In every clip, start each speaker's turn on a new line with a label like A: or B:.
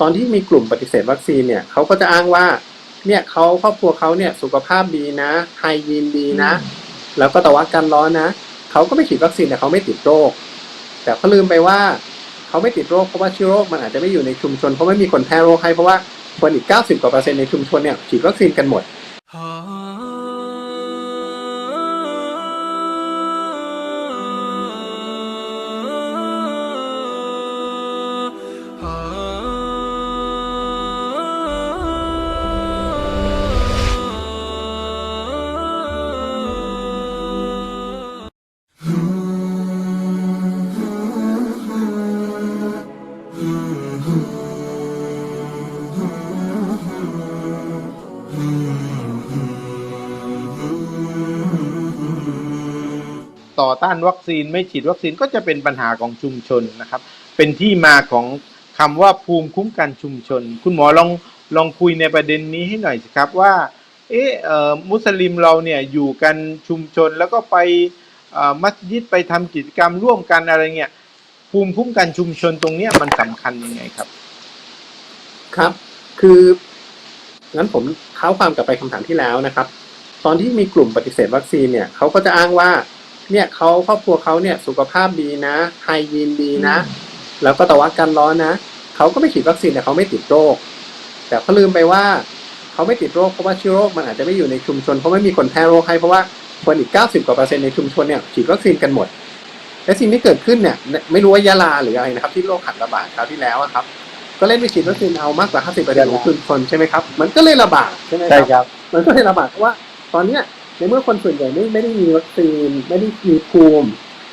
A: ตอนที่มีกลุ่มปฏิเสธวัคซีนเนี่ยเขาก็จะอ้างว่าเนี่ยเขาครอบครัวเขาเนี่ยสุขภาพดีนะไฮยีนดีนะ แล้วก็ตะวัดกันร้อนนะเขาก็ไม่ฉีดวัคซีนแต่เขาไม่ติดโรค แต่เขาลืมไปว่าเขาไม่ติดโรคเพราะว่าเชื้อโรคมันอาจจะไม่อยู่ในชุมชนเพราะไม่มีคนแพร่โรคให้เพราะว่าคนอีก 90 กว่าเปอร์เซ็นต์ในชุมชนเนี่ยฉีดวัคซีนกันหมด
B: ต่อต้านวัคซีน ไม่ฉีดวัคซีนก็จะเป็นปัญหาของชุมชนนะครับ เป็นที่มาของคำว่าภูมิคุ้มกันชุมชน คุณหมอลองลองคุยในประเด็นนี้ให้หน่อยสิครับว่า เออเอ่อมุสลิมเราเนี่ยอยู่กันชุมชนแล้วก็ไปมัสยิดไปทำกิจกรรมร่วมกันอะไรเงี้ยภูมิคุ้มกันชุมชนตรงเนี้ยมันสำคัญยังไงครับ
A: ครับ คืองั้นผมเท้าความกลับไปคำถามที่แล้วนะครับ ตอนที่มีกลุ่มปฏิเสธวัคซีนเนี่ยเขาก็จะอ้างว่า เนี่ยเขาครอบครัวเขาเนี่ยสุขภาพดีนะไฮยีนดีนะ แล้วก็ตะวัดกันร้อนนะเขาก็ไม่ฉีดวัคซีนแต่เขาไม่ติดโรค แต่เขาลืมไปว่าเขาไม่ติดโรคเพราะว่าเชื้อโรคมันอาจจะไม่อยู่ในชุมชนเพราะไม่มีคนแพร่โรคให้เพราะว่าคนอีก 90 กว่าเปอร์เซ็นต์ในชุมชนเนี่ยฉีดวัคซีนกันหมด และสิ่งที่เกิดขึ้นเนี่ยไม่รู้ว่ายะลาหรืออะไรนะครับ ที่โรคหัดระบาดคราวที่แล้วอะครับ ก็เล่นไปฉีดวัคซีนเอามากกว่า 50เปอร์เซ็นต์ของชุมชนใช่ไหมครับ มันก็เลยระบาดใช่ไหมครับ
B: ครับ
A: มันก็เลยระบาดเพราะว่าตอนเนี้ย ในเมื่อคนส่วนใหญ่ไม่ไม่ได้มีวัคซีนไม่ได้มีภูมิ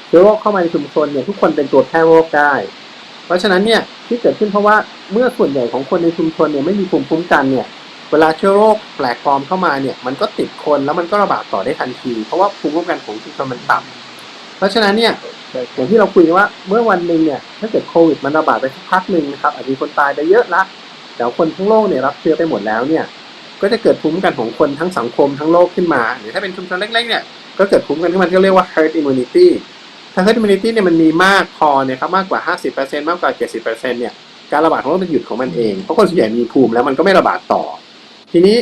A: เชื้อโรคเข้ามาในชุมชนเนี่ยทุกคนเป็นตัวแพร่โรคได้ เพราะฉะนั้นเนี่ยที่เกิดขึ้นเพราะว่าเมื่อส่วนใหญ่ของคนในชุมชนเนี่ยไม่มีภูมิคุ้มกันเนี่ยเวลาเชื้อโรคแปลกปลอมเข้ามาเนี่ยมันก็ติดคนแล้วมันก็ระบาดต่อได้ทันที เพราะว่าภูมิคุ้มกันของชุมชนมันต่ำเพราะฉะนั้นเนี่ยอย่างที่เราคุยว่าเมื่อวันหนึ่งเนี่ยถ้าเกิดโควิดมันระบาดไปสักพักหนึ่งนะครับอาจจะมีคนตายไปเยอะละแต่คนทั้งโลกเนี่ยรับเชื้อไปหมดแล้วเนี่ย ก็จะเกิดภูมิคุ้มกันของคนทั้งสังคมทั้งโลกขึ้นมาหรือถ้าเป็นชุมชนเล็กๆเนี่ยก็เกิดภูมิคุ้มกันขึ้นมาที่เรียกว่า herd immunity ถ้า herd immunity เนี่ยมันมีมากพอเนี่ยครับมากกว่า 50%มากกว่า 70%เนี่ยการระบาดของโรคมันหยุดของมันเองเพราะคนส่วนใหญ่มีภูมิแล้วมันก็ไม่ระบาดต่อ ทีนี้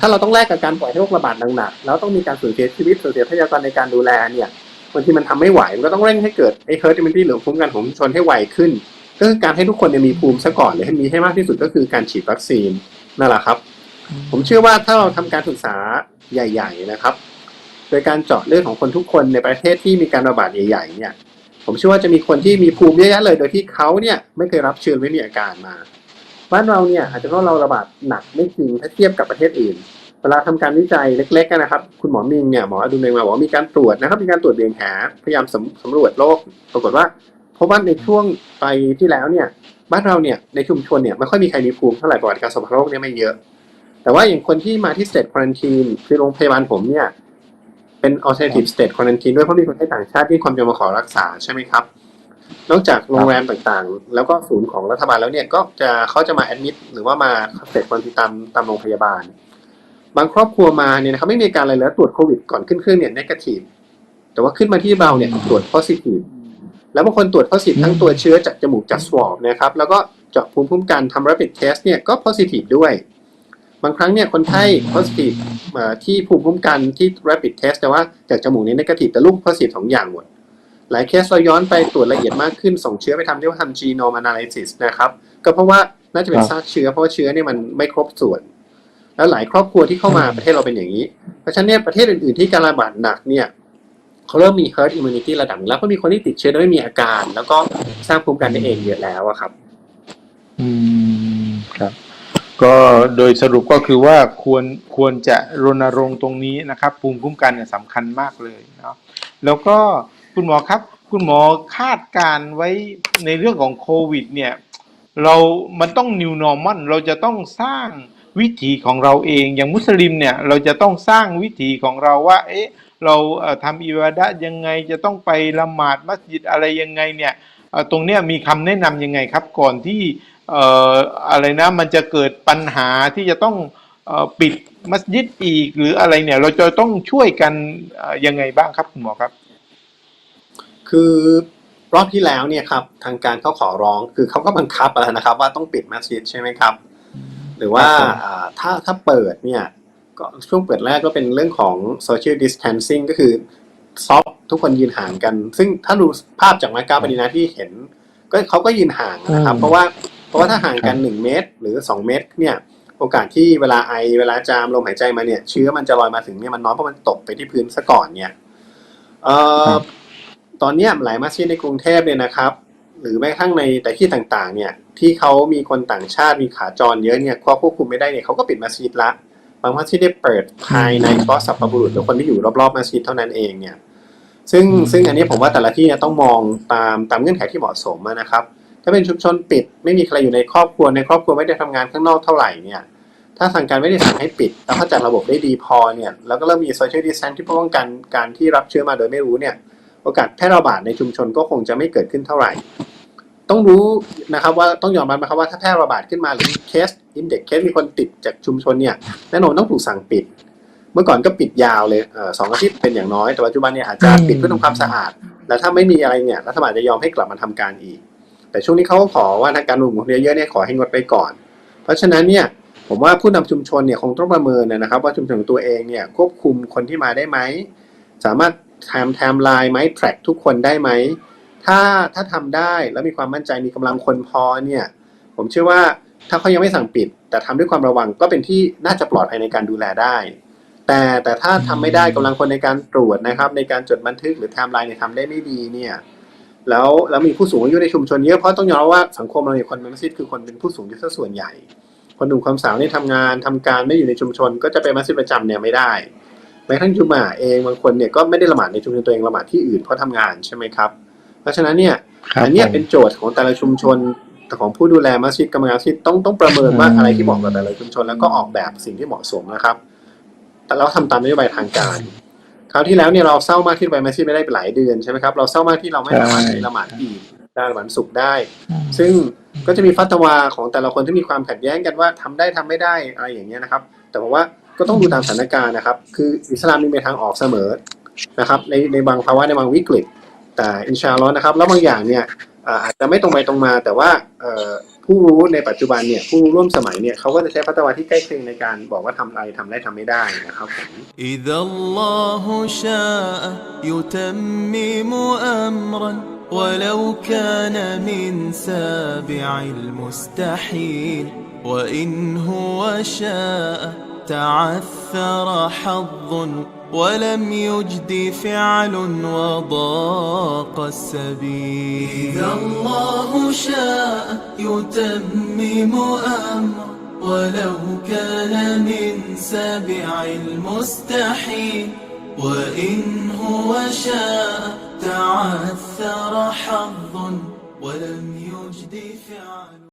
A: ถ้าเราต้องแลกกับการปล่อยให้โรคระบาดหนักๆแล้วต้องมีการสูญเสียชีวิตสูญเสียทรัพยากรในการดูแลเนี่ยบางทีมันทำไม่ไหวมันก็ต้องเร่งให้เกิดไอ้ herd immunity หรือภูมิคุ้มกันของชุมชนให้ไวขึ้น ก็คือการให้ทุกคนเนี่ยมีภูมิซะก่อนหรือให้มีให้มากที่สุดก็คือการฉีดวัคซีนนั่นแหละครับ ผมเชื่อว่าถ้าเราทำการศึกษาใหญ่ ๆ นะครับ โดยการเจาะเลือดของคนทุกคนในประเทศที่มีการระบาดใหญ่ๆเนี่ย ผมเชื่อว่าจะมีคนที่มีภูมิเยอะแยะเลย โดยที่เขาเนี่ยไม่เคยรับเชื้อไม่มีอาการมาบ้านเราเนี่ยอาจจะเพราะเราระบาดหนักไม่จริงถ้าเทียบกับประเทศอื่น เวลาทำการวิจัยเล็กๆนะครับ คุณหมอมิงเนี่ยหมออดุลเมงมาบอกว่ามีการตรวจนะครับ มีการตรวจเบียงแหพยายามสำสำรวจโรคปรากฏว่าเพราะว่าในช่วงไปที่แล้วเนี่ยบ้านเราเนี่ยในชุมชนเนี่ยไม่ค่อยมีใครมีภูมิเท่าไหร่ประวัติการสัมผัสโรคเนี่ยไม่เยอะ แต่ว่าอย่างคนที่มาที่ state quarantine คือโรงพยาบาลผมเนี่ย เป็น alternative state quarantine ด้วยเพราะมีคนให้ต่างชาติที่ความจะมาขอรักษาใช่ไหมครับ นอกจากโรงแรมต่างๆ แล้วก็ศูนย์ของรัฐบาลแล้วเนี่ยก็จะเขาจะมา admit หรือว่ามา state quarantine ตามตามโรงพยาบาล บางครอบครัวมาเนี่ยนะครับไม่มีการอะไรเลยแล้วตรวจโควิดก่อนขึ้นเครื่องเนี่ย negative แต่ว่าขึ้นมาที่เราเนี่ยตรวจ positive แล้วบางคนตรวจ positive ทั้งตัวเชื้อจากจมูกจาก swab นะครับแล้วก็เจาะภูมิคุ้มกันทำ rapid test เนี่ยก็ positive ด้วย บางครั้งเนี่ยคนไข้ positive เอ่อที่ภูมิคุ้มกันที่ rapid test แต่ว่าจากจมูกนี่ negative แต่ลูก positive สองอย่างหมด หลายเคสเราย้อนไปตรวจละเอียดมากขึ้น ส่งเชื้อไปทำเรียกว่าทำ genome analysis นะครับ ก็เพราะว่าน่าจะเป็นซากเชื้อเพราะว่าเชื้อเนี่ยมันไม่ครบส่วน แล้วหลายครอบครัวที่เข้ามาประเทศเราเป็นอย่างนี้ เพราะฉะนั้นเนี่ยประเทศอื่นๆที่การระบาดหนักเนี่ยเขาเริ่มมี herd immunity ระดับหนึ่งแล้วก็มีคนที่ติดเชื้อโดยไม่มีอาการ แล้วก็สร้างภูมิคุ้มกันได้เองเยอะแล้วอะครับ
B: อืมครับ ก็โดยสรุปก็คือว่าควรควรจะรณรงค์ตรงนี้นะครับภูมิคุ้มกันเนี่ยสำคัญมากเลยเนาะแล้วก็คุณหมอครับ คุณหมอคาดการไว้ในเรื่องของโควิดเนี่ยเรามันต้อง new normal เราจะต้องสร้างวิถีของเราเองอย่างมุสลิมเนี่ยเราจะต้องสร้างวิถีของเราว่า เอ๊ะเราเอ่อทำอิบาดะยังไงจะต้องไปละหมาดมัสยิดอะไรยังไงเนี่ยตรงเนี้ยมีคำแนะนำยังไงครับ ก่อนที่ อ่ออะไรนะมันจะเกิดปัญหาที่จะต้องเอ่อปิดมัสยิดอีกหรืออะไรเนี่ย เราจะต้องช่วยกันเอ่อยังไงบ้างครับคุณหมอครับ
A: คือรอบที่แล้วเนี่ยครับทางการเขาขอร้องคือเขาก็บังคับแล้วนะครับ ว่าต้องปิดมัสยิดใช่ไหมครับ หรือว่า
B: ครับผม
A: อ่าถ้าถ้าเปิดเนี่ยก็ช่วงเปิดแรกก็เป็นเรื่องของ social distancing ก็คือซอฟทุกคนยืนห่างกัน ซึ่งถ้าดูภาพจากมาก้าปรินาที่เห็น ก็เขาก็ยืนห่างนะครับ
B: อืม
A: เพราะว่า เพราะว่าถ้าห่างกันหนึ่งเมตร หรือสองเมตรเนี่ยโอกาสที่เวลาไอเวลาจามลมหายใจมาเนี่ยเชื้อมันจะลอยมาถึงเนี่ยมันน้อยเพราะมันตกไปที่พื้นซะก่อนเนี่ยเอ่อตอนเนี้ยหลายมัสยิดในกรุงเทพเนี่ยนะครับ หรือแม้กระทั่งในแต่ที่ต่างๆ เนี่ยที่เขามีคนต่างชาติมีขาจรเยอะเนี่ยควบคุมไม่ได้เนี่ยเขาก็ปิดมัสยิดละบางมัสยิดได้เปิดภายในเฉพาะสัพพบุรุษหรือคนที่อยู่รอบๆมัสยิดเท่านั้นเองเนี่ยซึ่ง
B: อืม
A: ซึ่งอันนี้ผมว่าแต่ละที่เนี่ยต้องมองตามตามเงื่อนไขที่เหมาะสมอะนะครับ ถ้าเป็นชุมชนปิด ไม่มีใครอยู่ในครอบครัวในครอบครัวไม่ได้ทำงานข้างนอกเท่าไหร่เนี่ยถ้าทางการไม่ได้สั่งให้ปิดแล้วเขาจัดระบบได้ดีพอเนี่ยแล้วก็เริ่มมีโซเชียลดิสแทนที่ป้องกันการที่รับเชื้อมาโดยไม่รู้เนี่ยโอกาสแพร่ระบาดในชุมชนก็คงจะไม่เกิดขึ้นเท่าไหร่ ต้องรู้นะครับว่าต้องยอมรับนะครับว่าถ้าแพร่ระบาดขึ้นมาหรือมีเคสอินเด็กเคสมีคนติดจากชุมชนเนี่ยแน่นอนต้องถูกสั่งปิด เมื่อก่อนก็ปิดยาวเลยสองอาทิตย์เป็นอย่างน้อยแต่ปัจจุบันเนี่ยอาจจะปิดเพื่อทำความสะอาด แล้วถ้าไม่มีอะไรเนี่ยรัฐบาลจะยอมให้กลับมาทำการอีก แต่ช่วงนี้เขาก็ขอว่าทางการรวมคนเยอะๆเนี่ยขอให้งดไปก่อน เพราะฉะนั้นเนี่ยผมว่าผู้นำชุมชนเนี่ยคงต้องประเมินนะครับ ว่าชุมชนของตัวเองเนี่ยควบคุมคนที่มาได้ไหมสามารถทำไทม์ไลน์ไหม track ทุกคนได้ไหมถ้าถ้าทำได้แล้วมีความมั่นใจมีกำลังคนพอเนี่ยผมเชื่อว่าถ้าเขายังไม่สั่งปิด แต่ทำด้วยความระวังก็เป็นที่น่าจะปลอดภัยในการดูแลได้ แต่แต่ถ้าทำไม่ได้กำลังคนในการตรวจนะครับ ในการจดบันทึกหรือไทม์ไลน์เนี่ยทำได้ไม่ดีเนี่ย แล้วแล้วมีผู้สูงอายุในชุมชนเยอะเพราะต้องยอมรับว่าสังคมเราเนี่ยคนเป็นมัสยิดคือคนเป็นผู้สูงอายุซะส่วนใหญ่ คนหนุ่มความสาวเนี่ยทำงานทำการไม่อยู่ในชุมชน ก็จะไปมัสยิดประจำเนี่ยไม่ได้แม้กระทั่งจุมาเองบางคนเนี่ยก็ไม่ได้ละหมาดในชุมชนตัวเองละหมาดที่อื่นเพราะทำงานใช่ไหมครับ เพราะฉะนั้นเนี่ย
B: ครับ
A: อันเนี้ย
B: ผม
A: เป็นโจทย์ของแต่ละชุมชนของผู้ดูแลมัสยิดกรรมการมัสยิดต้องต้องประเมินว่า
B: อืม
A: อะไรที่เหมาะกับแต่ละชุมชนแล้วก็ออกแบบสิ่งที่เหมาะสมนะครับ แต่เราทำตามนโยบายทางการ คราวที่แล้วเนี่ยเราเศร้ามากที่ไปมัสยิดไม่ได้ไปหลายเดือนใช่ไหมครับเราเศร้ามากที่เราไม่สามารถไปละหมาดอีดได้วันศุกร์ได้ ซึ่งก็จะมีฟัตวาของแต่ละคนที่มีความขัดแย้งกันว่าทำได้ทำไม่ได้อะไรอย่างเงี้ยนะครับ แต่ผมว่าก็ต้องดูตามสถานการณ์นะครับ คืออิสลามมีทางออกเสมอนะครับ ในในบางภาวะในบางวิกฤต แต่อินชาอัลลอฮ์นะครับแล้วบางอย่างเนี่ยอ่าอาจจะไม่ตรงไปตรงมา แต่ว่าเอ่อ ผู้รู้ในปัจจุบันเนี่ยผู้รู้ร่วมสมัยเนี่ยเขาก็จะใช้ฟัตวาที่ใกล้เคียงในการบอกว่าทำอะไรทำได้ทำไม่ได้นะครับผม
C: إذا الله شاء يتمم أمرا ولو كان من سابع المستحيل وإن هو شاء تعثر حظ ولم يجد فعل وضاق السبيل. إذا الله شاء يتمم أمرا ولو كان من سابع المستحيل وإن هو شاء تعثر حظ ولم يجد فعل